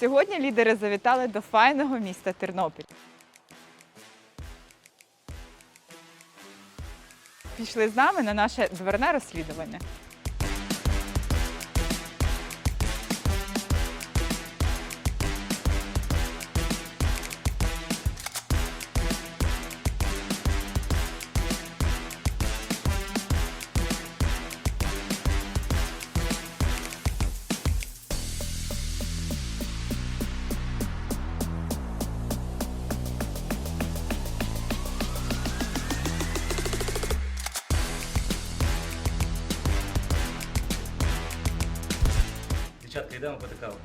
Сьогодні лідери завітали до файного міста Тернопіль. Пішли з нами на наше дверне розслідування. Дівчатка, йдемо пити каву.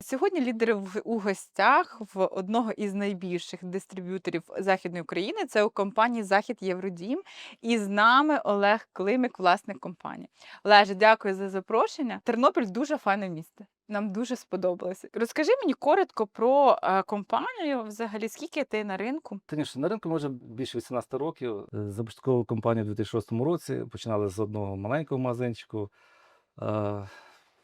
Сьогодні лідери в- у гостях в одного із найбільших дистриб'юторів Західної України. Це у компанії Захід Євродім. І з нами Олег Климик, власник компанії. Олеже, дякую за запрошення. Тернопіль дуже файне місто. Нам дуже сподобалося. Розкажи мені коротко про е, компанію. Взагалі, скільки ти на ринку? Звісно, на ринку може більше 18 років. Започаткову компанію у 2006 році. Починали з одного маленького магазинчику. Е,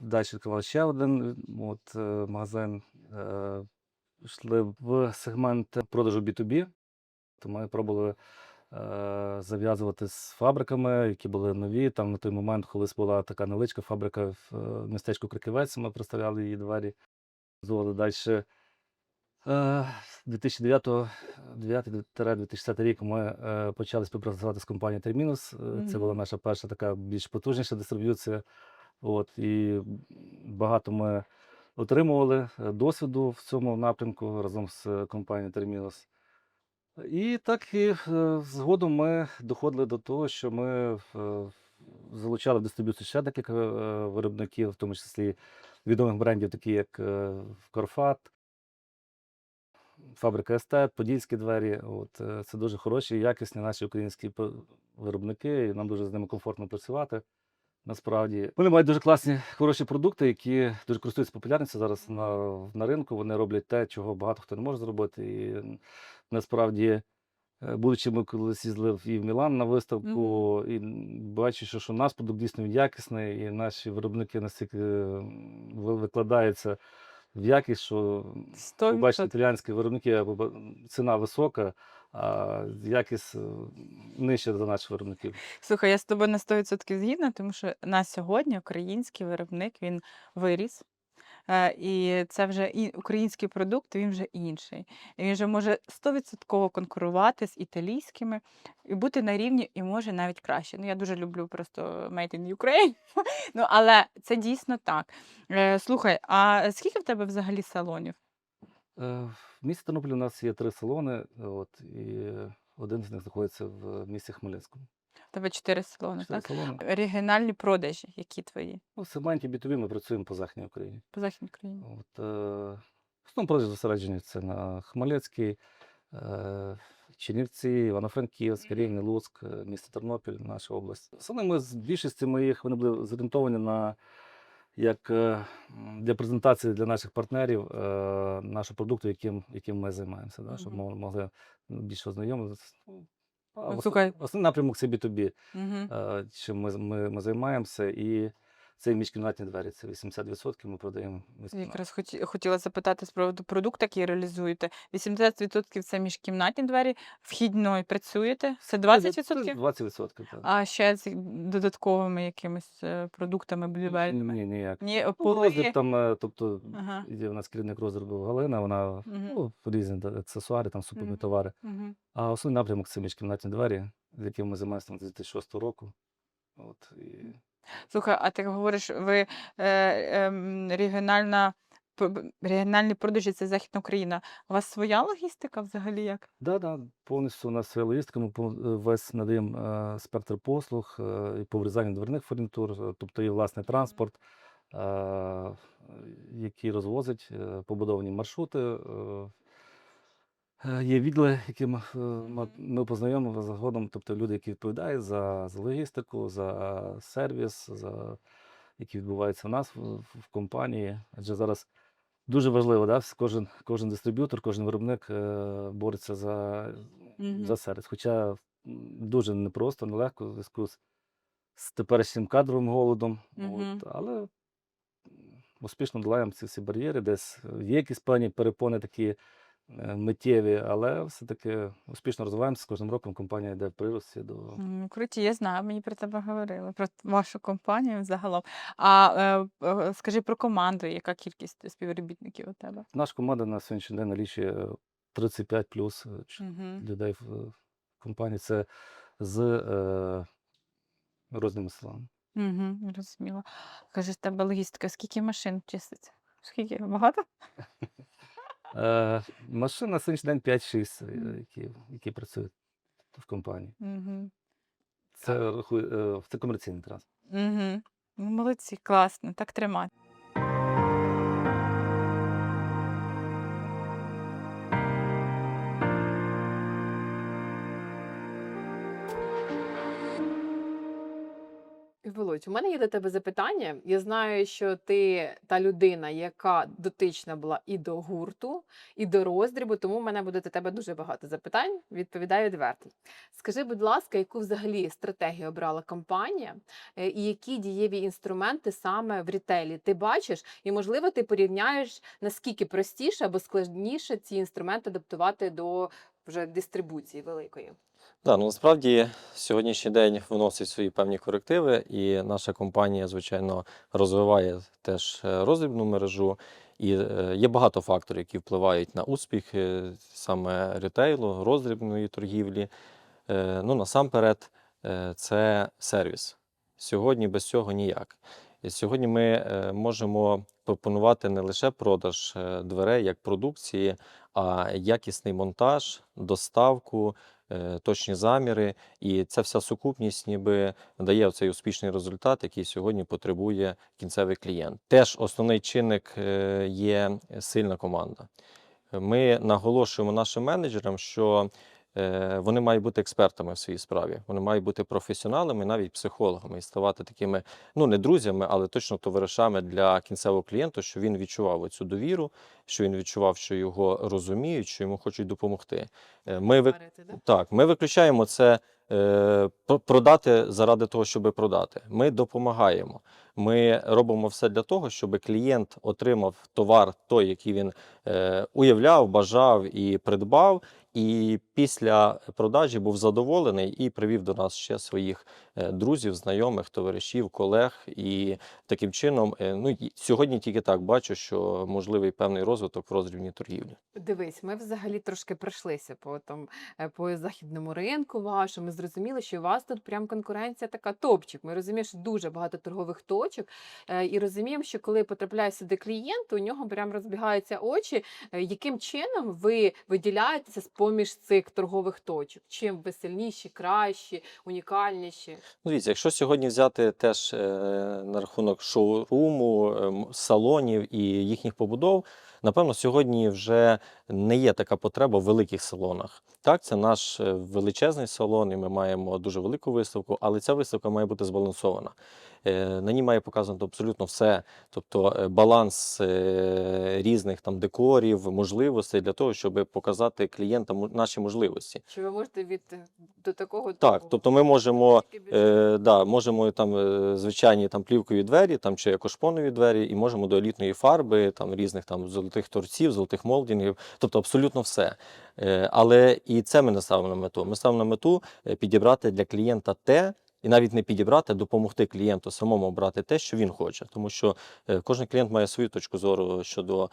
Далі відкривали ще один от, е, магазин. Йшли в сегмент продажу B2B. То ми пробували зав'язувати з фабриками, які були нові. Там на той момент колись була така невеличка фабрика в е, містечку Криківець. Ми представляли її двері. Золи далі. 2009-2010 рік ми е, почали співпрацювати з компанією Термінус. Е, Це була наша перша така більш потужніша дистриб'юція. От, і багато ми отримували е, досвіду в цьому напрямку разом з е, компанією Термінус. І так і е, згодом ми доходили до того, що ми е, залучали в дистриб'юцію ще декілька е, виробників, в тому числі відомих брендів, такі як Корфат, Фабрика Естет, Подільські двері. От, це дуже хороші, якісні наші українські виробники, і нам дуже з ними комфортно працювати. Насправді вони мають дуже класні, хороші продукти, які дуже користуються популярністю зараз на, на ринку. Вони роблять те, чого багато хто не може зробити. І насправді, е, будучи ми колись їздили і в Мілан на виставку, і м, бачу, що, що у нас продукт дійсно якісний, і наші виробники настільки викладаються в якість, що бачите, італіянські виробники або ціна висока, якість е, нижча за наших виробників. Слухай, я з тобою на 100% згідна, тому що на сьогодні український виробник він виріс. Е, І це вже і український продукт, він вже інший. Він вже може 100% конкурувати з італійськими і бути на рівні, і може навіть краще. Ну, я дуже люблю просто Made in Ukraine. Ну, але це дійсно так. Е, Слухай, а скільки в тебе взагалі салонів? В місті Тернопіль у нас є три салони, от, і один з них знаходиться в місті Хмельницькому. В тебе чотири салони, Чотири так? салони. Регіональні продажі, які твої Ну, в сегменті B2B ми працюємо по Західній Україні. по Західній Україні? От, е, в основному продажі зосереджені це на Хмельницький, е, Чернівці, Івано-Франківськ, Рівне, Луцьк, е, місто Тернопіль, наша область. Саме ми з більшості моїх вони були зорієнтовані на як е, для презентації для наших партнерів е, нашого продукту, яким, яким ми займаємося, да, щоб ми могли більше ознайомитися. Ну, слухай. Основний напрямок це B2B, Угу. е, чим ми, ми, ми займаємося, і це міжкімнатні двері. Це 80% ми продаємо. Якраз хотіла запитати з приводу продукту, який реалізуєте. 80% це міжкімнатні двері, вхідною працюєте, це 20%? 20%, так. А ще з додатковими якимись е, продуктами будівельними? Ні, ніяк. Ні, Ну, поли. там, е, тобто, Ага. є у нас керівник розробив Галина, вона Мгм. ну, різні аксесуари, там Мгм. товари. Мгм. А основний напрямок це міжкімнатні двері, з якими ми займаємося з 2006 року. От, і... Слухай, а ти говориш, ви е, ем, регіональна п- регіональні продажі це Західна Україна. У вас своя логістика взагалі як? Да, да, повністю у нас своя логістика, ми пов- е, весь надаємо е, спектр послуг е, і по врізанню дверних фурнітур, е, тобто є власний транспорт, е, який розвозить е, побудовані маршрути. е, Е, Є відділи, які ми, е, ми- ми згодом, тобто люди, які відповідають за, за логістику, за сервіс, за які відбуваються в нас в, в компанії. Адже зараз Дуже важливо, да? кожен, кожен дистриб'ютор, кожен виробник е, бореться за, Мгм. за сервіс. Хоча дуже непросто, нелегко в зв'язку з, з теперішнім кадровим голодом. Мгм. От, але успішно долаємо ці всі бар'єри, десь є якісь певні перепони такі е, миттєві, але все-таки успішно розвиваємося. З кожним роком компанія йде в прирості до Круті, я знаю, мені про тебе говорили, про вашу компанію загалом. А е, е, скажи про команду, яка кількість співробітників у тебе? Наша команда на сьогоднішній день налічує 35 плюс Угу. людей в компанії. Це з е, розними селами. Угу, розуміло. Кажи, в тебе логістика, скільки машин чиститься? Скільки? Багато? Машин на сьогоднішній день 5-6, е, які, які працюють в компанії. Угу. Це, е, це комерційний транспорт. Угу. Молодці, класно, так тримати. Володь, у мене є до тебе запитання. Я знаю, що ти та людина, яка дотична була і до гурту, і до роздрібу, тому в мене буде до тебе дуже багато запитань. Відповідаю відверто. Скажи, будь ласка, яку взагалі стратегію обрала компанія, е, і які дієві інструменти саме в рітейлі ти бачиш, і можливо ти порівняєш наскільки простіше або складніше ці інструменти адаптувати до вже дистрибуції великої. Да, ну насправді сьогоднішній день вносить свої певні корективи, і наша компанія, звичайно, розвиває теж е, роздрібну мережу. І е, є багато факторів, які впливають на успіх саме ретейлу, роздрібної торгівлі. Е, Ну, насамперед, це сервіс. Сьогодні без цього ніяк. Сьогодні ми е, можемо пропонувати не лише продаж е, дверей як продукції, а якісний монтаж, доставку, е, точні заміри. І ця вся сукупність ніби дає цей успішний результат, який сьогодні потребує кінцевий клієнт. Теж основний чинник є сильна команда. Ми наголошуємо нашим менеджерам, що вони мають бути експертами в своїй справі. Вони мають бути професіоналами, навіть психологами, і ставати такими, ну не друзями, але точно товаришами для кінцевого клієнта, що він відчував цю довіру, що він відчував, що його розуміють, що йому хочуть допомогти. Е, Ми ви... Так, ми виключаємо це е, продати заради того, щоб продати. Ми допомагаємо. Ми робимо все для того, щоб клієнт отримав товар, той, який він е, уявляв, бажав і придбав. І після продажі був задоволений і привів до нас ще своїх е, друзів, знайомих, товаришів, колег. І таким чином, е, ну сьогодні тільки так бачу, що можливий певний розвиток в роздрібній торгівлі. Дивись, ми взагалі трошки пройшлися по там е, по західному ринку вашому. Ми зрозуміли, що у вас тут прям конкуренція така топчик. Ми розуміємо, що дуже багато торгових точок, е, і розуміємо, що коли потрапляє сюди клієнт, у нього прям розбігаються очі. Е, Яким чином ви виділяєтеся з поміж цих торгових точок? Чим ви сильніші, кращі, унікальніші? Ну, дивіться, якщо сьогодні взяти теж е, на рахунок шоуруму, е, салонів і їхніх побудов, напевно, сьогодні вже не є така потреба в великих салонах. Так, це наш е, величезний салон, і ми маємо дуже велику виставку, але ця виставка має бути збалансована. Е, На ній має показано абсолютно все, тобто е, баланс різних там декорів, можливостей для того, щоб показати клієнтам наші можливості. Чи ви можете від до такого Так, тобто ми можемо Е, да, можемо там звичайні там плівкові двері, там чи кошпонові двері, і можемо до елітної фарби, там різних там золотих торців, золотих молдінгів, тобто абсолютно все. Е, але і це ми не ставимо на мету. Ми ставимо на мету е, підібрати для клієнта те. І навіть не підібрати, а допомогти клієнту самому обрати те, що він хоче, тому що е, кожен клієнт має свою точку зору щодо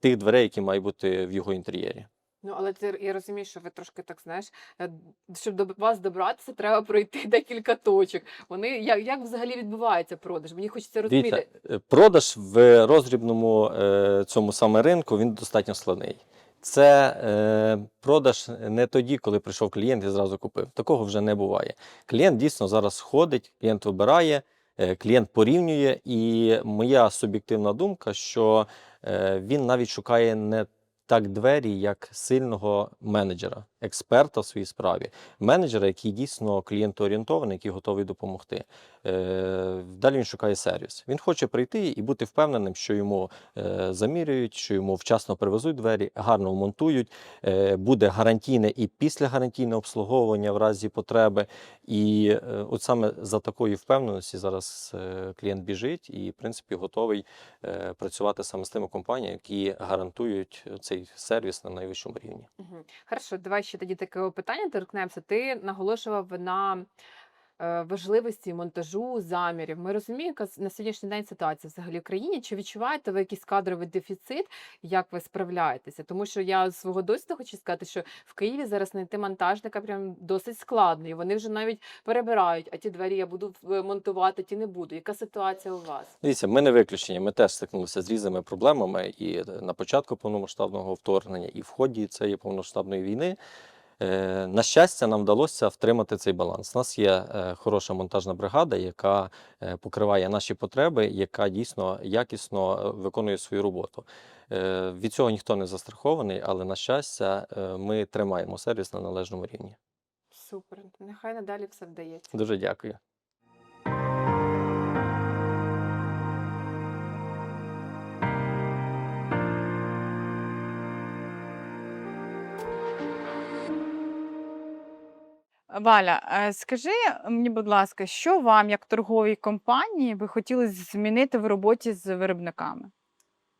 тих дверей, які мають бути в його інтер'єрі. Ну, але ти я розумію, що ви трошки так знаєш, е, щоб до вас добратися, треба пройти декілька точок. Вони як, як взагалі відбувається продаж? Мені хочеться розуміти. Дивіться, е, продаж в роздрібному е, цьому саме ринку він достатньо складний. Це е, продаж не тоді, коли прийшов клієнт і зразу купив. Такого вже не буває. Клієнт дійсно зараз ходить, клієнт вибирає, е, клієнт порівнює. І моя суб'єктивна думка, що е, він навіть шукає не так двері як сильного менеджера, експерта в своїй справі, менеджера, який дійсно клієнтоорієнтований, який готовий допомогти. Е, Далі він шукає сервіс. Він хоче прийти і бути впевненим, що йому е, заміряють, що йому вчасно привезуть двері, гарно вмонтують, е, буде гарантійне і післягарантійне обслуговування в разі потреби. І от саме за такої впевненості зараз клієнт біжить і, в принципі, готовий працювати саме з тими компаніями, які гарантують цей сервіс на найвищому рівні. Угу. Хорошо, давай ще тоді таке питання торкнемося. Ти наголошував на важливості монтажу замірів. Ми розуміємо, яка на сьогоднішній день ситуація взагалі в країні. Чи відчуваєте ви якийсь кадровий дефіцит? Як ви справляєтеся? Тому що я з свого досвіду хочу сказати, що в Києві зараз знайти монтажника прям досить складно, і вони вже навіть перебирають, а ті двері я буду в- монтувати, ті не буду. Яка ситуація у вас? Дивіться, ми не виключення. Ми теж стикнулися з різними проблемами і е, на початку повномасштабного вторгнення, і в ході цієї повномасштабної війни. Е, На щастя, нам вдалося втримати цей баланс. У нас є е, хороша монтажна бригада, яка е, покриває наші потреби, яка дійсно якісно виконує свою роботу. Від цього ніхто не застрахований, але на щастя, ми тримаємо сервіс на належному рівні. Супер, нехай надалі все вдається. Дуже дякую. Валя, е, скажи мені, будь ласка, що вам, як торговій компанії, би хотілося змінити в роботі з виробниками?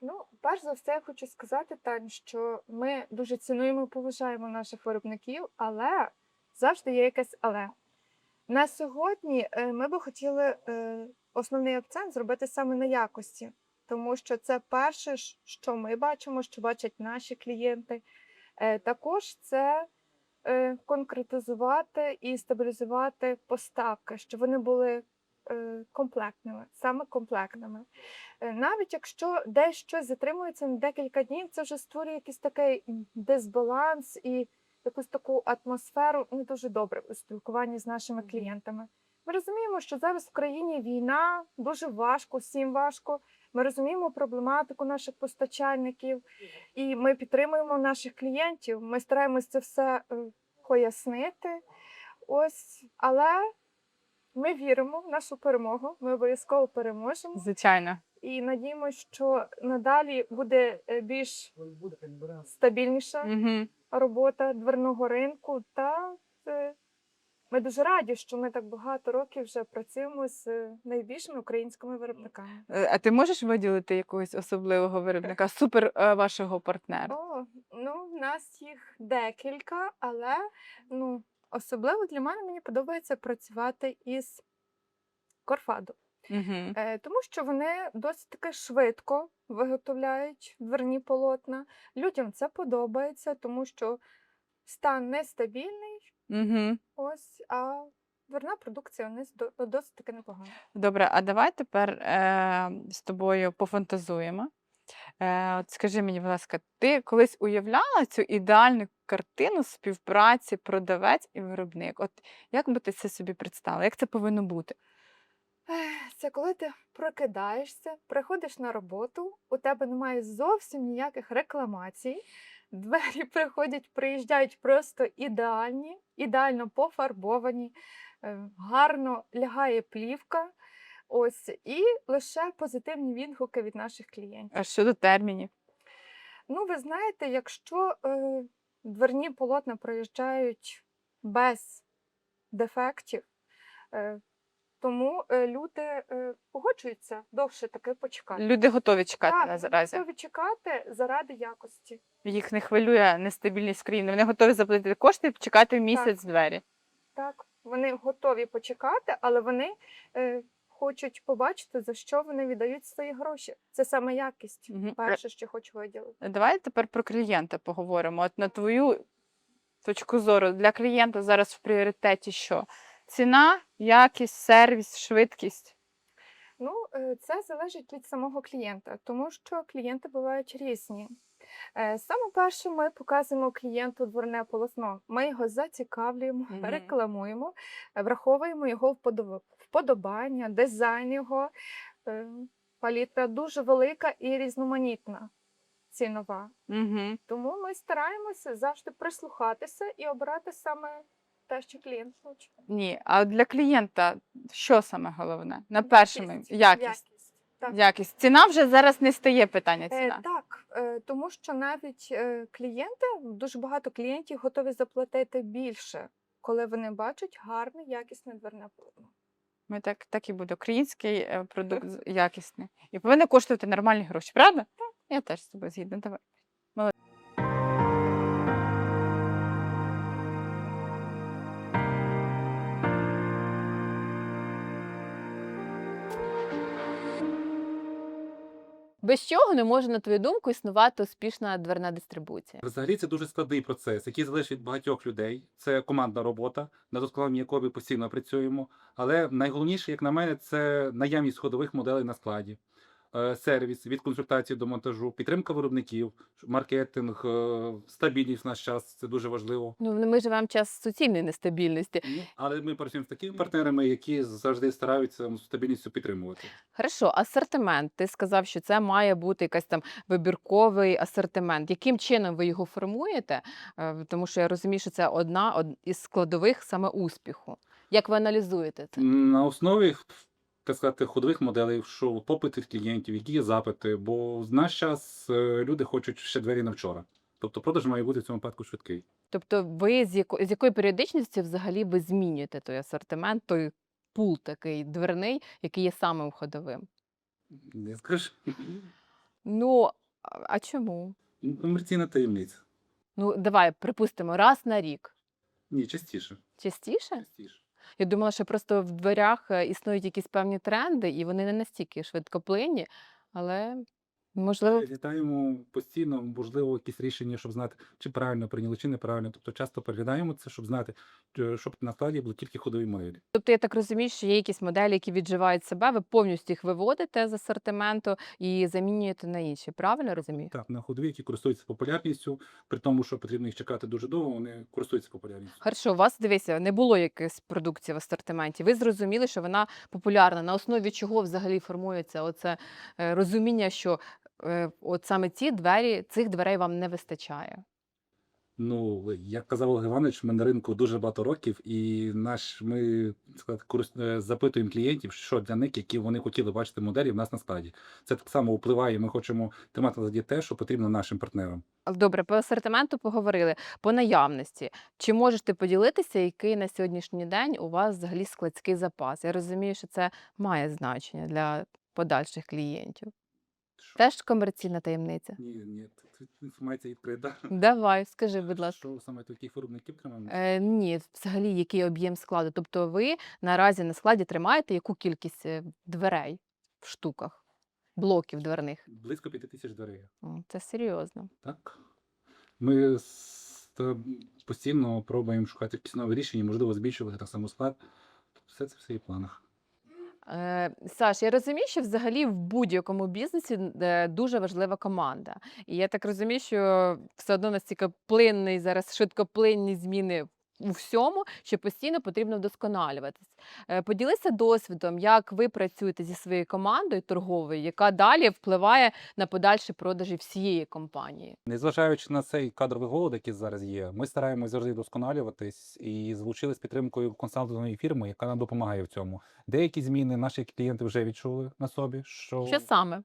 Ну, перш за все, я хочу сказати, Тань, що ми дуже цінуємо і поважаємо наших виробників, але завжди є якесь але. На сьогодні е, ми би хотіли е, основний акцент зробити саме на якості, тому що це перше, що ми бачимо, що бачать наші клієнти. Також це конкретизувати і стабілізувати поставки, щоб вони були е, комплектними, саме комплектними. Е, Навіть якщо десь щось затримується на декілька днів, це вже створює якийсь такий дисбаланс і якусь таку атмосферу не дуже добре у спілкуванні з нашими клієнтами. Ми розуміємо, що зараз в країні війна, дуже важко, всім важко. Ми розуміємо проблематику наших постачальників, і ми підтримуємо наших клієнтів. Ми стараємось це все е, пояснити. Ось, але ми віримо в нашу перемогу. Ми обов'язково переможемо. Звичайно. І надіємося, що надалі буде е, більш стабільніша Угу. робота дверного ринку. Та е, ми дуже раді, що ми так багато років вже працюємо з е, найбільшими українськими виробниками. А ти можеш виділити якогось особливого виробника, супер е, вашого партнера? О, ну, в нас їх декілька, але ну, особливо для мене мені подобається працювати із Корфадо. Угу. Е, тому що вони досить таки швидко виготовляють дверні полотна. Людям це подобається, тому що стан нестабільний, Угу. ось, а дверна продукція у до- досить таки непогана. Добре, а давай тепер е, з тобою пофантазуємо. Е, от скажи мені, будь ласка, ти колись уявляла цю ідеальну картину співпраці продавець і виробник? От як би ти це собі представила? Як це повинно бути? Ех, Це коли ти прокидаєшся, приходиш на роботу, у тебе немає зовсім ніяких рекламацій. Двері приходять, приїжджають просто ідеальні, ідеально пофарбовані, е, гарно лягає плівка. Ось, і лише позитивні відгуки від наших клієнтів. А щодо термінів? Ну, ви знаєте, якщо е, дверні полотна проїжджають без дефектів, е, тому е, люди е, погоджуються довше таки почекати. Люди готові чекати Так, на вони заразі. готові чекати заради якості. Їх не хвилює нестабільність країни. Вони готові заплатити кошти, чекати місяць двері. Так, вони готові почекати, але вони е, хочуть побачити, за що вони віддають свої гроші. Це саме якість. Мгм. Перше, що хочу виділити. Давай тепер про клієнта поговоримо. От на твою точку зору для клієнта зараз в пріоритеті що? Ціна, якість, сервіс, швидкість. Ну, е, це залежить від самого клієнта, тому що клієнти бувають різні. Е, Саме перше, ми показуємо клієнту дверне полотно. Ми його зацікавлюємо, Мгм. рекламуємо, е, враховуємо його вподобання, дизайн його. Е, Палітра дуже велика і різноманітна. цінова. Угу. Тому ми стараємося завжди прислухатися і обирати саме те, що клієнт хоче. Ні, а для клієнта що саме головне? На першому якість. Якість. Так. Якість. Ціна вже зараз не стає питання. Е, так, е, тому що навіть е, клієнти, дуже багато клієнтів готові заплатити більше, коли вони бачать гарне, якісне дверне полотно. Ми так, так і буде. Український е, продукт якісний. І повинен коштувати нормальні гроші, правда? Так. Я теж з тобою згідна. Давай. Без чого не може, на твою думку, існувати успішна дверна дистрибуція? Взагалі це дуже складний процес, який залежить від багатьох людей. Це командна робота, над складом якої постійно працюємо. Але найголовніше, як на мене, це наявність ходових моделей на складі, сервіс від консультації до монтажу, підтримка виробників, маркетинг, е, стабільність в наш час це дуже важливо. Ну, ми живемо в час суцільної нестабільності. Ну, Але ми працюємо з такими партнерами, які завжди стараються стабільністю підтримувати. Хорошо, асортимент. Ти сказав, що це має бути якийсь там вибірковий асортимент. Яким чином ви його формуєте? Е, Тому що я розумію, що це одна од- із складових саме успіху. Як ви аналізуєте це? На основі так сказати, ходових моделей, що попити клієнтів, які є запити, бо в наш час е, люди хочуть ще двері на вчора. Тобто продаж має бути в цьому випадку швидкий. Тобто, ви з, яко, з якої періодичності взагалі ви змінюєте той асортимент, той пул такий дверний, який є самим ходовим? Не скажеш? Ну а а чому? Комерційна таємниця. Ну, давай припустимо, раз на рік. Ні, частіше. Частіше? частіше. Я думала, що просто в дверях е, існують якісь певні тренди, і вони не настільки швидкоплинні, але можливо. Переглядаємо постійно, можливо, якісь рішення, щоб знати, чи правильно прийняли, чи неправильно. Тобто часто переглядаємо це, щоб знати, е, щоб на складі були тільки ходові моделі. Тобто я так розумію, що є якісь моделі, які відживають себе, ви повністю їх виводите з асортименту і замінюєте на інші. Правильно розумію? Так, на ходові, які користуються популярністю, при тому, що потрібно їх чекати дуже довго, вони користуються популярністю. Хорошо, у вас дивися, не було якоїсь продукції в асортименті. Ви зрозуміли, що вона популярна. На основі чого взагалі формується оце е, розуміння, що от саме ці двері, цих дверей вам не вистачає. Ну, як казав Олег Іванович, ми на ринку дуже багато років, і наш ми сказати, е, запитуємо клієнтів, що для них, які вони хотіли бачити моделі в нас на складі. Це так само впливає. Ми хочемо тримати на те, що потрібно нашим партнерам. Добре, по асортименту поговорили. По наявності. Чи можете поділитися, який на сьогоднішній день у вас взагалі складський запас? Я розумію, що це має значення для подальших клієнтів. Теж комерційна таємниця. Ні, ні, тут інформація відкрита. Давай, скажи, будь ласка. Що саме таких виробників тримаємо? Е, ні, взагалі, який об'єм складу? Тобто ви наразі на складі тримаєте яку кількість е, дверей в штуках, блоків дверних? Близько п'яти тисяч дверей. Це серйозно. Так. Ми с- та постійно пробуємо шукати якісь нові рішення, можливо, збільшувати так само склад. Все це все є в планах. Е, Саш, я розумію, що взагалі в будь-якому бізнесі е, дуже важлива команда. І я так розумію, що все одно настільки плинний зараз швидкоплинні зміни у всьому, що постійно потрібно вдосконалюватись. Е, Поділися досвідом, як ви працюєте зі своєю командою торговою, яка далі впливає на подальші продажі всієї компанії. Незважаючи на цей кадровий голод, який зараз є, ми стараємося завжди вдосконалюватись і залучили з підтримкою консалтингової фірми, яка нам допомагає в цьому. Деякі зміни наші клієнти вже відчули на собі, що, Що саме?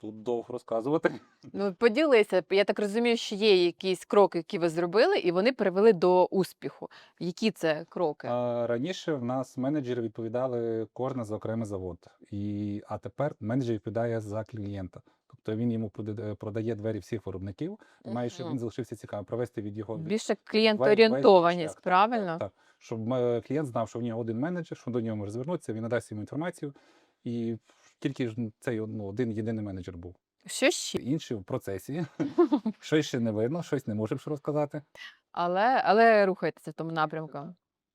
Тут довго розказувати. Ну, поділися. Я так розумію, що є якісь кроки, які ви зробили, і вони привели до успіху. Які це кроки? А, раніше в нас менеджери відповідали кожна за окремий завод, і, а тепер менеджер відповідає за клієнта. Тобто він йому прода- продає двері всіх виробників, має, щоб він залишився цікавим, провести від його Більше весь правильно? Так, щоб е, клієнт знав, що в нього один менеджер, що до нього може звернутися, він надасть йому інформацію, і тільки ж цей ну, один єдиний менеджер був. Що ще? Інші в процесі. Щось ще не видно, щось не можемо розказати. Але, але рухайтеся в тому напрямку.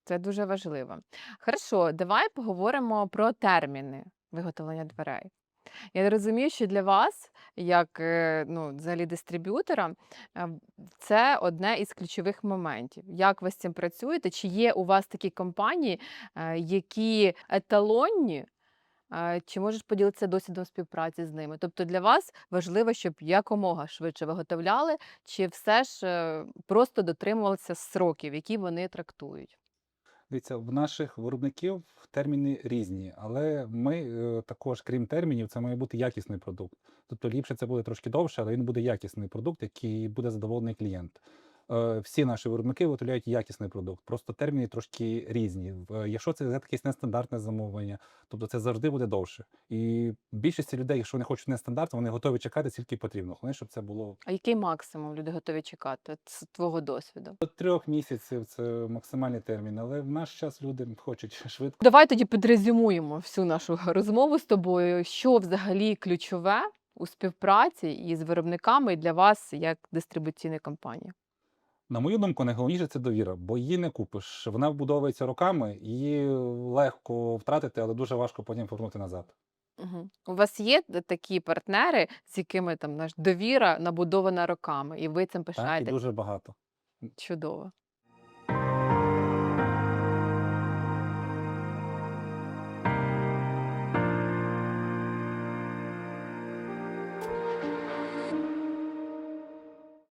Це дуже важливо. Хорошо, давай поговоримо про терміни виготовлення дверей. Я розумію, що для вас, як е, ну, взагалі дистриб'ютора, е, це одне із ключових моментів. Як ви з цим працюєте? Чи є у вас такі компанії, е, які еталонні Чи можеш поділитися досвідом співпраці з ними? Тобто для вас важливо, щоб якомога швидше виготовляли, чи все ж е, просто дотримувалися сроків, які вони трактують? Дивіться, в наших виробників терміни різні, але ми е, також, крім термінів, це має бути якісний продукт. Тобто ліпше це буде трошки довше, але він буде якісний продукт, який буде задоволений клієнт. Е, Всі наші виробники виготовляють якісний продукт, просто терміни трошки різні. Якщо це якесь нестандартне замовлення, тобто це завжди буде довше. І більшості людей, якщо вони хочуть нестандарт, вони готові чекати скільки потрібно. Головне, щоб це було А який максимум люди готові чекати з твого досвіду? до трьох місяців. Це максимальний термін. Але в наш час люди хочуть швидко. Давай тоді підрезюмуємо всю нашу розмову з тобою. Що взагалі ключове у співпраці із виробниками для вас як дистрибуційної компанії? На мою думку, найголовніше це довіра, бо її не купиш. Вона вбудовується роками, її легко втратити, але дуже важко потім повернути назад. Угу. У вас є такі партнери, з якими там наш довіра набудована роками, і ви цим Так, і дуже багато. Чудово.